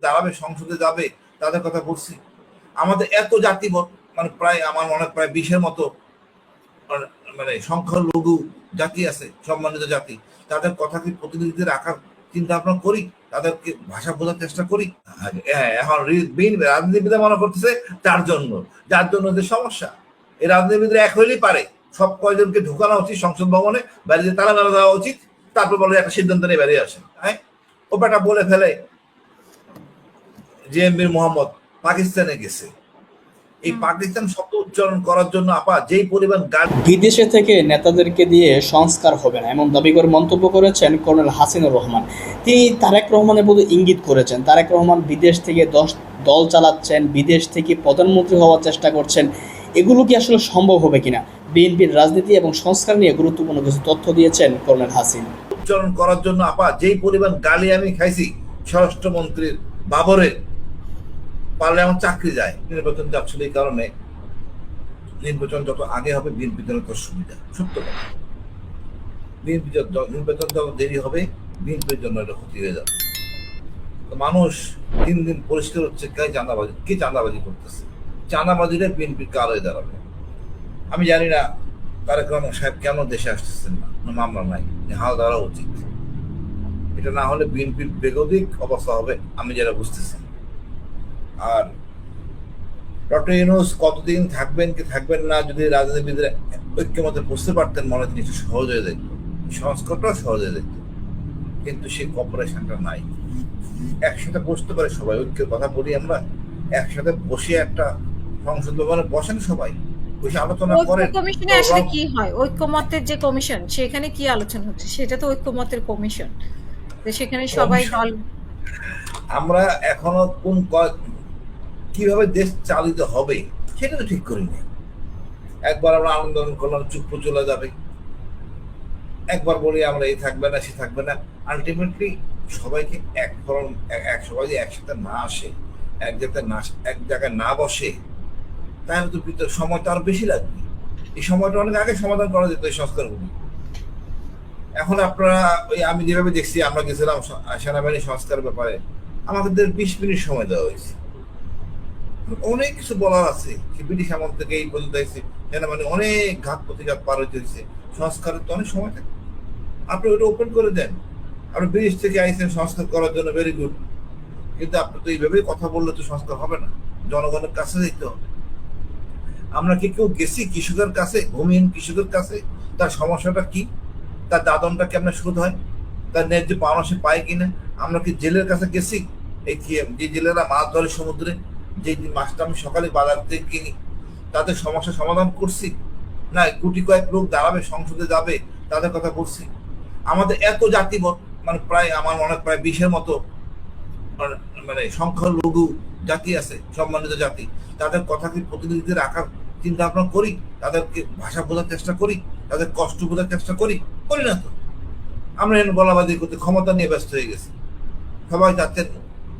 দাঁড়াবে সংসদে যাবে, তাদের কথা বলছি। আমাদের এত জাতি মানে প্রায় আমার মনে হয় প্রায় বিশের মতো মানে- সংখ্যালঘু জাতি আছে, সম্মানিত জাতি। তাদের কথা কি প্রতিনিধিত্বে রাখার চিন্তা ভাবনা করি? তাদেরকে ভাষা বোঝার চেষ্টা করি? হ্যাঁ এখন বিন- রাজনীতিবিদরা মনে করতেছে তার জন্য। যার জন্য যে সমস্যা। এই রাজনীতিবিদরা এক হইলেই পারে। সব কয়জনকে ঢুকানো উচিত সংসদ ভবনে বাইরে তালা মেলা দেওয়া উচিত, তারপর বলে একটা সিদ্ধান্ত নিয়ে বেরিয়ে আসেন হ্যাঁ? ও বেটা বলে ফেলে। জেএমবির মোহাম্মদ পাকিস্তানে গেছে। এই পাকিস্তান শব্দ উচ্চারণ করার জন্য আপা যেই পরিমাণ বিদেশে থেকে নেতাদেরকে দিয়ে সংস্কার হবে না এমন দাবি করে মন্তব্য করেছেন কর্নেল হাসিনুর রহমান। তিনি তারেক রহমানের প্রতি ইঙ্গিত করেছেন তারেক রহমান বিদেশ থেকে দশ দল চালাচ্ছেন বিদেশ থেকে প্রধানমন্ত্রী হওয়ার চেষ্টা করছেন। এগুলো কি আসলে সম্ভব হবে কিনা? বিএনপির রাজনীতি এবং সংস্কার নিয়ে গুরুত্বপূর্ণ কিছু তথ্য দিয়েছেন কর্নেল হাসিন। উচ্চারণ করার জন্য আপা যেই পরিমাণ গালি আমি খাইছি স্বরাষ্ট্রমন্ত্রীর বাবরে পারলে আমার চাকরি যায়। নির্বাচন যাচ্ছিল এই কারণে নির্বাচন যত আগে হবে, বিএনপির জন্য তত সুবিধা। সত্য কথা। বিএনপি নির্বাচন যত দেরি হবে, বিএনপির জন্য এটা ক্ষতি হয়ে যাবে। মানুষ দিন দিন পরিষ্কার হচ্ছে, কে চাঁদাবাজি কে চাঁদাবাজি করতেছে? চাঁদাবাজিটা বিএনপির কাল হয়ে দাঁড়াবে। আমি জানি না তারেক রহমান সাহেব কেন দেশে আসতেছেন না মামলা নাই। হাল ধরা উচিত। এটা না হলে বিএনপির বেগতিক অবস্থা হবে, আমি যেটা বুঝতেছি। আর ডক্টর ইউনুস কতদিন থাকবেন কি থাকবেন না যদি রাজনীতিবিদরা ঐক্যমতে বুঝতে পারতেন মনে হয় জিনিসটা সহজ হয়ে যেত। সংস্কারটাও সহজ হয়ে যেত। কিন্তু সেই কপারেশনটা নাই। একসাথে বসতে পারে সবাই ঐক্যের কথা বলি আমরা। একসাথে বসে একটা সংসদ ভবনে বসেন সবাই। বসে আলোচনা করেন। কমিশনে আসলে কি হয়? ঐক্যমতের যে কমিশন সেখানে কি আলোচনা হচ্ছে? সেটা তো ঐক্যমতের কমিশন। সেখানে সবাই দল আমরা এখনও কোন কীভাবে দেশ চালিত হবে, সেটা তো ঠিক করিনি। একবার আমরা আন্দোলন করলাম চুপ চলে যাবে। একবার বলি, আমরা এই থাকবে না, সে থাকবে না। আলটিমেটলি সবাইকে এক ধরন, এক- সবাই যে একসাথে না আসে, এক জায়গায় না, এক জায়গায় না বসে তাহলে তো সময় তো আরও বেশি লাগবে। এই সময়টা অনেক আগে সমাধান করা যেত এই সংস্কারগুলি এখন আপনারা, ওই আমি যেভাবে দেখছি, আমরা গেছিলাম সেনাবাহিনী সংস্কার ব্যাপারে। আমাদের বিশ মিনিট সময় দেওয়া হয়েছে। অনেক কিছু বলার আছে ব্রিটিশ আমল থেকে এই পর্যন্ত এসেছে সেনাবাহিনী অনেক ঘাত প্রতিঘাত পার হইতে হয়েছে সংস্কারের তো অনেক সময় থাকে। আপনি ওটা ওপেন করে দেন। আপনি ব্রিটিশ থেকে আইসেন সংস্কার করার জন্য ভেরি গুড কিন্তু আপনি তো এইভাবেই কথা বললে তো সংস্কার হবে না। জনগণের কাছে যেতে হবে। আমরা কি কেউ গেছি কৃষকের কাছে? ভূমিহীন কৃষকের কাছে? তার সমস্যাটা কি? তার দাদনটা কেমন সুদ হয়? তার ন্যায্য পাওনা সে পায় কিনা? আমরা কি জেলের কাছে গেছি? এই কি যে জেলেরা মাছ ধরে সমুদ্রে যে মাছটা আমি সকালে বাজার থেকে কিনি তাদের সমস্যা সমাধান করছি? না কোটি কয়েক লোক দাঁড়াবে, সংসদে যাবে, তাদের কথা বলছি। আমাদের এত জাতি ব- মানে প্রায় আমার মনে প্রায় বিশের মতো, মানে- মানে সংখ্যালঘু জাতি আছে, সম্মানিত জাতি। তাদের কথা কি প্রতিনিধিত্বে রাখার চিন্তা ভাবনা করি, তাদেরকে ভাষা বোঝার চেষ্টা করি, তাদের কষ্ট বোঝার চেষ্টা করি করি না তো। আমরা এখানে বলাবাদি করতে ক্ষমতা নিয়ে ব্যস্ত হয়ে গেছি। সবাই যাচ্ছেন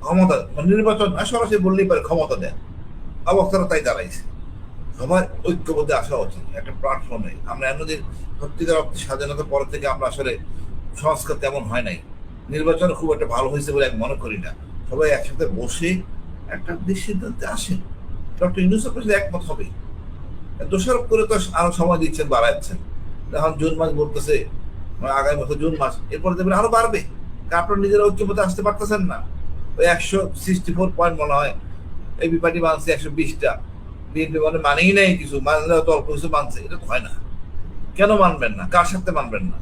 ক্ষমতা নির্বাচন না সরাসরি বললেই পারে ক্ষমতা দেন। অবস্থাটা তাই দাঁড়াইছে। সবার ঐক্যবদ্ধে আসা উচিত, একটা প্ল্যাটফর্মে আমরা এমনদিন সত্যিকার অর্থে স্বাধীনতার পর থেকে আমরা আসলে সংস্কার তেমন হয় নাই। নির্বাচন খুব একটা ভালো হয়েছে বলে আমি মনে করি না। সবাই একসাথে বসে একটা সিদ্ধান্তে আসেন। ডক্টর ইউনুসেফ একমত হবে। দোষারোপ করে তো আরও সময় দিচ্ছেন, বাড়াচ্ছেন। এখন জুন মাস বলতেছে, আগামী বছর জুন মাস, এরপরে দেখবেন আরও বাড়বে। আপনারা নিজেরা ঐক্যমতে আসতে পারতেছেন না। ওই একশো সিক্সটি ফোর পয়েন্ট মনে হয়। এই বিপাটি মানছে একশো বিশটা। বিএনপি মানে মানেই নাই কিছু, মানলে অল্প কিছু মানছে, এটা হয় না। কেন মানবেন না? কার সাথে মানবেন না?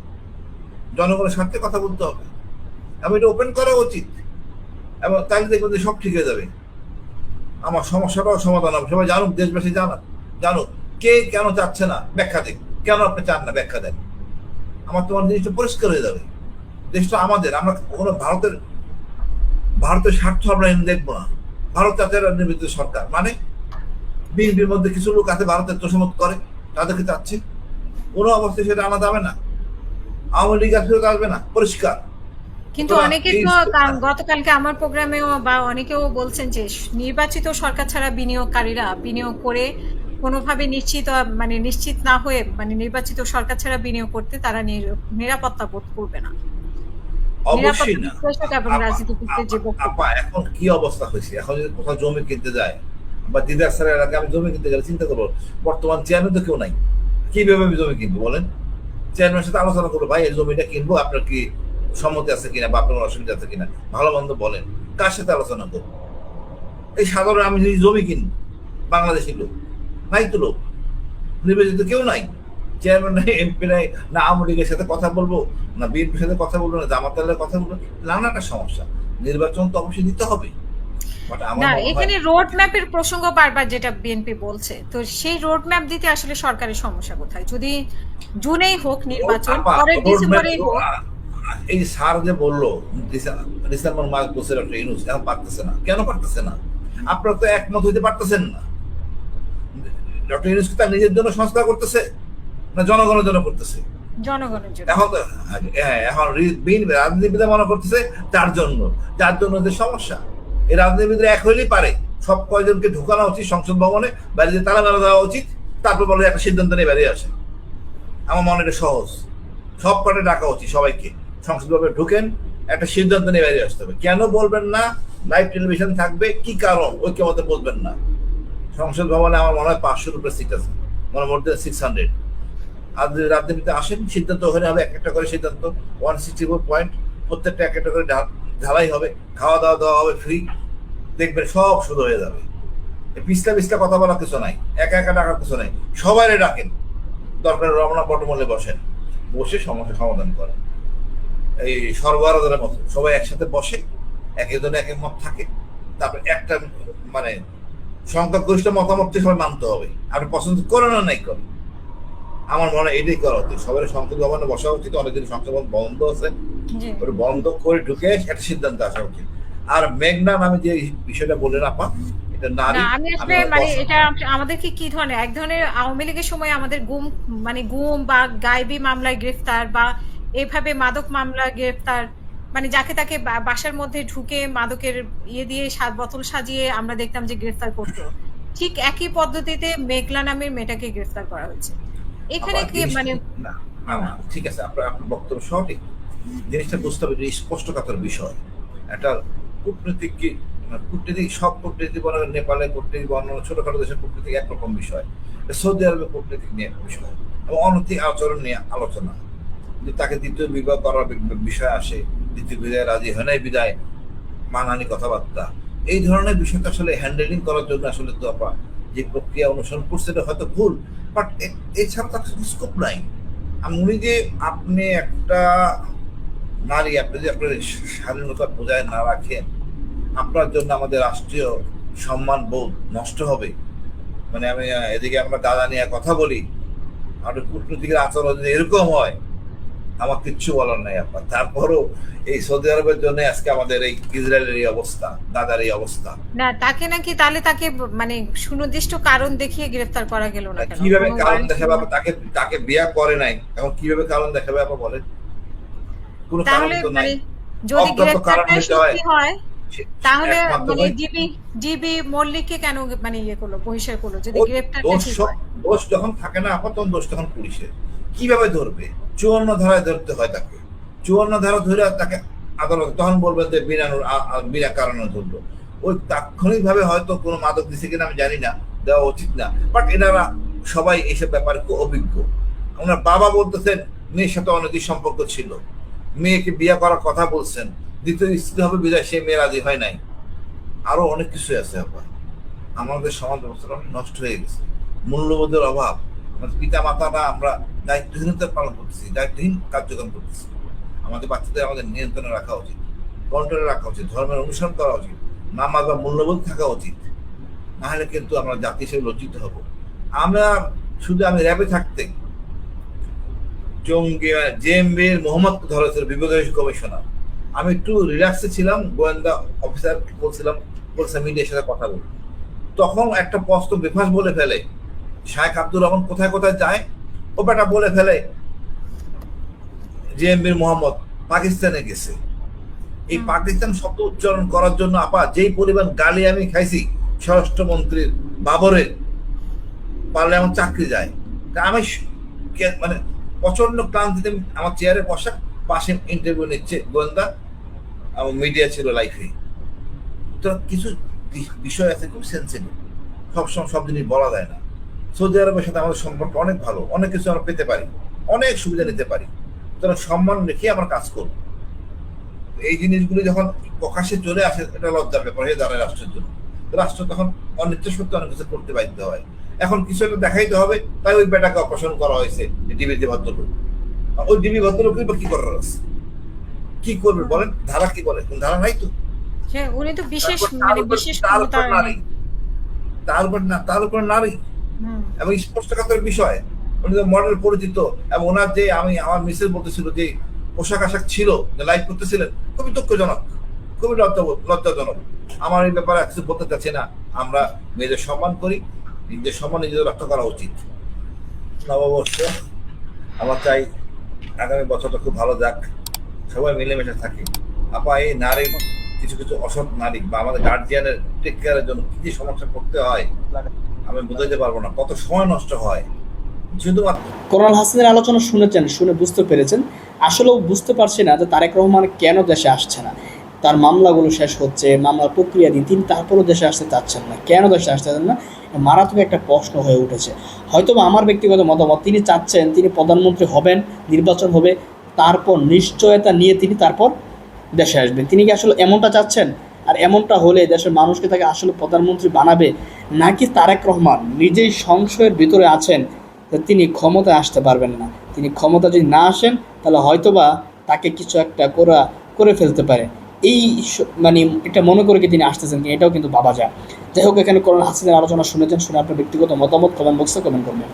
জনগণের স্বার্থে কথা বলতে হবে। এবং এটা ওপেন করা উচিত। এবং তাহলে দেখবেন যে সব ঠিক হয়ে যাবে। আমার সমস্যাটাও সমাধান হবে। সবাই জানুক, দেশবাসী জানুক জানুক। কে কেন চাচ্ছে না? ব্যাখ্যা দিক। কেন আপনি চান না ব্যাখ্যা দেন? আমার তোমার জিনিসটা পরিষ্কার হয়ে যাবে। দেশটা আমাদের। আমরা কোনো ভারতের ভারতের স্বার্থ আমরা এনে দেখব না। ভারত জাতীয় নির্মিত সরকার। মানে বিএনপির মধ্যে কিছু লোক আছে ভারতের তোষমত করে তাদেরকে চাচ্ছে। কোনো অবস্থায় সেটা আনা যাবে না। আওয়ামী লীগ আর ফেরত আসবে না। পরিষ্কার। কিন্তু অনেকে তো গতকালকে আমার প্রোগ্রামেও বা অনেকেও বলছেন যে নির্বাচিত সরকার ছাড়া বিনিয়োগকারীরা বিনিয়োগ করে কোনোভাবে নিশ্চিত মানে নিশ্চিত না হয়ে মানে নির্বাচিত সরকার ছাড়া বিনিয়োগ করতে তারা নির- নিরাপত্তা বোধ করবে না। অবশ্যই না। আপা এখন কি অবস্থা হয়েছে? এখন যদি কোথাও জমি কিনতে যায় বা দিদার স্যারের আগে আমি জমি কিনতে গেলে চিন্তা করব বর্তমান চেয়ারম্যান তো কেউ নাই। কীভাবে আমি জমি কিনবো বলেন? চেয়ারম্যানের সাথে আলোচনা করব ভাই এই জমিটা কিনবো আপনার কি সম্মতি আছে কিনা বা আপনার অসুবিধা আছে কিনা? ভালো মন্দ বলেন। কার সাথে আলোচনা করব? এই সাধারণ আমি যদি জমি কিনবো বাংলাদেশি লোক নাই তো লোক নির্বাচিত কেউ নাই। চেয়ারম্যান নাই এমপি নাই না আওয়ামী লীগের সাথে কথা বলব না বিএনপির সাথে কথা বলব না জামাতালের কথা বলব নানাটা সমস্যা। নির্বাচন তো অবশ্যই দিতে হবে। না এখানে রোড ম্যাপের প্রসঙ্গ বারবার যেটা বিএনপি বলছে তো সেই রোড ম্যাপ দিতে আসলে সরকারের সমস্যা কোথায়? যদি জুনেই হোক নির্বাচন হোক। এই স্যার যে বলল ডিসেম্বর মাস একটা ইউনুস এখন পারতেছে না। কেন পারতেছে না? আপনারা তো একমত হইতে পারতেছেন না। ডক্টর ইউনুস কি তার নিজের জন্য সংস্কার করতেছে? না জনগণের জন্য করতেছে। এখন তো হ্যাঁ এখন রাজনীতিবিদরা মনে করতেছে তার জন্য। যার জন্য যে সমস্যা। এই রাজনীতিবিদরা এক হইলেই পারে। সব কয়জনকে ঢুকানো উচিত সংসদ ভবনে বাইরে তালা মেলা দেওয়া উচিত তারপর বলে একটা সিদ্ধান্ত নিয়ে বেরিয়ে আসে আমার মনে এটা সহজ। সব কটা ডাকা উচিত সবাইকে। সংসদ ভবনে ঢুকেন একটা সিদ্ধান্ত নিয়ে বেরিয়ে আসতে হবে। কেন বলবেন না? লাইভ টেলিভিশন থাকবে কি কারণ? ঐক্যমতে বলবেন না। সংসদ ভবনে আমার মনে হয় পাঁচশোর উপরে সিট আছে। মনে দেন সিক্স হান্ড্রেড রাজনীতিতে আসেন, সিদ্ধান্ত ওখানে হবে এক একটা করে সিদ্ধান্ত ওয়ান সিক্সটি ফোর পয়েন্ট প্রত্যেকটা এক একটা করে ঢালাই হবে, খাওয়া দাওয়া দেওয়া হবে ফ্রি দেখবেন সব শুরু হয়ে যাবে। পিছলা পিছলা কথা বলার কিছু নাই, একা একা ডাকার কিছু নাই সবাই ডাকেন। দরকার রমনা পটমলে বসেন, বসে সমস্যা সমাধান করেন। এই সর্বহারাদের মতো সবাই একসাথে বসে, এক একজনে এক মত থাকে, তারপর একটা মানে সংখ্যাগরিষ্ঠ মতামতকে সবাই মানতে হবে। আপনি পছন্দ করেন না নাই করেন আমার মনে হয় এটাই করা উচিত। সবাই সংসদ ভবনে বসা উচিত অনেকদিন সংসদ ভবন বন্ধ আছে। বন্ধ করে ঢুকে একটা সিদ্ধান্ত আসা উচিত। আর মেঘনা নামে যে বিষয়টা বললেন আপা না আমি আসলে মানে এটা আমাদেরকে কি ধরনের এক ধরনের আওয়ামী লীগের সময় আমাদের গুম মানে গুম বা গায়েবী মামলায় গ্রেফতার বা এভাবে মাদক মামলায় গ্রেফতার মানে যাকে তাকে বাসার মধ্যে ঢুকে মাদকের ইয়ে দিয়ে সাত বোতল সাজিয়ে আমরা দেখতাম যে গ্রেফতার করতো। ঠিক একই পদ্ধতিতে মেঘলা নামের মেয়েটাকে গ্রেফতার করা হয়েছে। এখানে কি মানে না, না, ঠিক আছে আপনার আপনার বক্তব্য সঠিক। জিনিসটা বুঝতে হবে যে স্পষ্টকাতার বিষয়। একটা কূটনৈতিক কি কূটনীতিক সব কূটনীতি বলে নেপালে কূটনীতি বা অন্যান্য ছোটখাটো দেশের কূটনীতিক একরকম বিষয়। সৌদি আরবে কূটনীতিক নিয়ে একটা বিষয়। এবং অনৈতিক আচরণ নিয়ে আলোচনা। যদি তাকে দ্বিতীয় বিবাহ করার বিষয় আসে দ্বিতীয় বিদায় রাজি হয় নাই বিদায় মানানি কথাবার্তা। এই ধরনের বিষয়টা আসলে হ্যান্ডেলিং করার জন্য আসলে তো আপা যে প্রক্রিয়া অনুসরণ করছে এটা হয়তো ভুল বাট এছাড়া তার স্কোপ নাই। আমি যে আপনি একটা নারী, আপনি যে আপনার স্বাধীনতা বজায় না রাখেন, আপনার জন্য আমাদের রাষ্ট্রীয় সম্মান বোধ নষ্ট হবে। মানে আমি, এদিকে আমরা দাদা নিয়ে কথা বলি আর কূটনীতিকের আচরণ যদি এরকম হয় আমার কিচ্ছু বলার নাই আপনার তারপরও এই সৌদি আরবের জন্য আজকে আমাদের এই ইসরায়েলের এই অবস্থা দাদার এই অবস্থা। না তাকে নাকি তাহলে তাকে মানে সুনির্দিষ্ট কারণ দেখিয়ে গ্রেফতার করা গেল না কীভাবে কারণ দেখাবে? তাকে তাকে বিয়া করে নাই। এখন কীভাবে কারণ দেখাবে আপা বলেন? কোনো কারণ তো নাই। মানে যদি অজ্ঞাত কারণ গ্রেফতারটা হয়। তাহলে মানে জিবি জিবি মল্লিককে কেন মানে ইয়ে করল বহিষ্কার করল? যদি হয়। দোষ যখন থাকে না আপা তখন দোষ তখন পুলিশের। কীভাবে ধরবে? চুয়ান্ন ধারায় ধরতে হয় তাকে। চুয়ান্ন ধারা ধরে তাকে আদালত তখন বলবেন যে বিনা বিনা কারণে ধরলো। ওই তাৎক্ষণিক ভাবে হয়তো কোনো মাদক দিছে কিনা আমি জানি না, দেওয়া উচিত না। বাট এনারা সবাই এইসব ব্যাপারে খুব অভিজ্ঞ। ওনার বাবা বলতেছেন, মেয়ের সাথে অনৈতিক সম্পর্ক ছিল। মেয়েকে বিয়ে করার কথা বলছেন। দ্বিতীয় স্ত্রী হবে, বিদায় সে মেয়ে রাজি হয় নাই। আরও অনেক কিছু আছে আবার আমাদের সমাজ ব্যবস্থাটা নষ্ট হয়ে গেছে। মূল্যবোধের অভাব। আমাদের পিতা মাতারা আমরা দায়িত্বহীনতা পালন করতেছি, দায়িত্বহীন কার্যক্রম করতেছি। আমাদের বাচ্চাদের আমাদের নিয়ন্ত্রণে রাখা উচিত কন্ট্রোলে রাখা উচিত, ধর্মের অনুসরণ করা উচিত, নামাজ বা মূল্যবোধ থাকা উচিত। নাহলে কিন্তু আমরা জাতি হিসেবে লজ্জিত হব। আমরা শুধু আমি র্যাবে থাকতে, জঙ্গি জেএমবির মোহাম্মদ ধরেছিল বিভাগীয় কমিশনার, আমি একটু রিল্যাক্সে ছিলাম, গোয়েন্দা অফিসার বলছিলাম বলছে মিডিয়ার সাথে কথা বলি তখন একটা প্রশ্ন বেফাস বলে ফেলে শাহেখ আব্দুর রহমান কোথায় কোথায় যায় ও বেটা বলে ফেলে জেএমবির মোহাম্মদ পাকিস্তানে গেছে। এই পাকিস্তান শব্দ উচ্চারণ করার জন্য আপা যেই পরিমাণ গালি আমি খাইছি স্বরাষ্ট্রমন্ত্রীর বাবরের পারলে আমার চাকরি যায়। আমি মানে প্রচণ্ড ক্লান্তিতে আমার চেয়ারে বসা পাশে ইন্টারভিউ নিচ্ছে গোয়েন্দা এবং মিডিয়া ছিল লাইফে। তো কিছু বিষয় আছে খুব সেন্সিটিভ সবসময় সব জিনিস বলা যায় না। সৌদি আরবের সাথে আমাদের সম্পর্ক অনেক ভালো অনেক কিছু আমরা পেতে পারি অনেক সুবিধা নিতে পারি। সুতরাং সম্মান রেখে আমরা কাজ করব। এই জিনিসগুলো যখন প্রকাশ্যে চলে আসে এটা লজ্জার ব্যাপার হয়ে দাঁড়ায় রাষ্ট্রের জন্য। রাষ্ট্র তখন অনিচ্ছা সত্ত্বে অনেক কিছু করতে বাধ্য হয়। এখন কিছু একটা দেখাইতে হবে তাই ওই বেটাকে অপারেশন করা হয়েছে ডিবি যে ভদ্রলোক। ওই ডিবি ভদ্রলোকই বা কি করার আছে? কি করবে বলেন? ধারা কি বলে? কোন ধারা নাই তো? সে উনি তো বিশেষ মানে তার উপর- বিশেষ তার উপর নারী। তার উপর না তার উপর নারী। এবং স্পষ্টকাতের বিষয়। উনি তো মডেল পরিচিত এবং ওনার যে আমি, আমার মিসেস বলতেছিল যে পোশাক আশাক ছিল, যে লাইভ করতেছিলেন, খুবই দুঃখজনক, খুবই লজ্জা, লজ্জাজনক। আমার এই ব্যাপারে কিছু বলতে চাচ্ছি না। আমরা মেয়েদের সম্মান করি, নিজেদের সম্মান নিজেদের রক্ষা করা উচিত। নববর্ষ, আমার চাই আগামী বছরটা খুব ভালো যাক। সবাই মিলেমিশে থাকি। আপা, এই নারী কিছু কিছু অসৎ নারী বা আমাদের গার্জিয়ানের টেক কেয়ারের জন্য কি সমস্যা করতে হয়? আমি বুঝাইতে পারব না। কত সময় নষ্ট হয়? শুধুমাত্র করোনাল হাসানের আলোচনা শুনেছেন, শুনে বুঝতে পেরেছেন। আসলেও বুঝতে পারছি না যে তারেক রহমান কেন দেশে আসছে না। তার মামলাগুলো শেষ হচ্ছে, মামলার প্রক্রিয়া দিন তিনি তারপরও দেশে আসতে চাচ্ছেন না। কেন দেশে আসতে চাচ্ছেন না? মারাত্মক একটা প্রশ্ন হয়ে উঠেছে। হয়তো আমার ব্যক্তিগত মতামত, তিনি চাচ্ছেন তিনি প্রধানমন্ত্রী হবেন, নির্বাচন হবে, তারপর নিশ্চয়তা নিয়ে তিনি তারপর দেশে আসবেন। তিনি কি আসলে এমনটা চাচ্ছেন? এমনটা হলে দেশের মানুষকে তাকে আসলে প্রধানমন্ত্রী বানাবে নাকি তারেক রহমান নিজেই সংশয়ের ভিতরে আছেন তিনি ক্ষমতায় আসতে পারবেন না। তিনি ক্ষমতা যদি না আসেন, তাহলে হয়তোবা তাকে কিছু একটা করা, করে ফেলতে পারে। এই মানে এটা মনে করে কি তিনি আসতেছেন কি? এটাও কিন্তু ভাবা যায়। যাই হোক, এখানে করোনা হাসিনের আলোচনা শুনেছেন, শুনে আপনার ব্যক্তিগত মতামত কমেন্ট বক্সে কমেন্ট করবেন।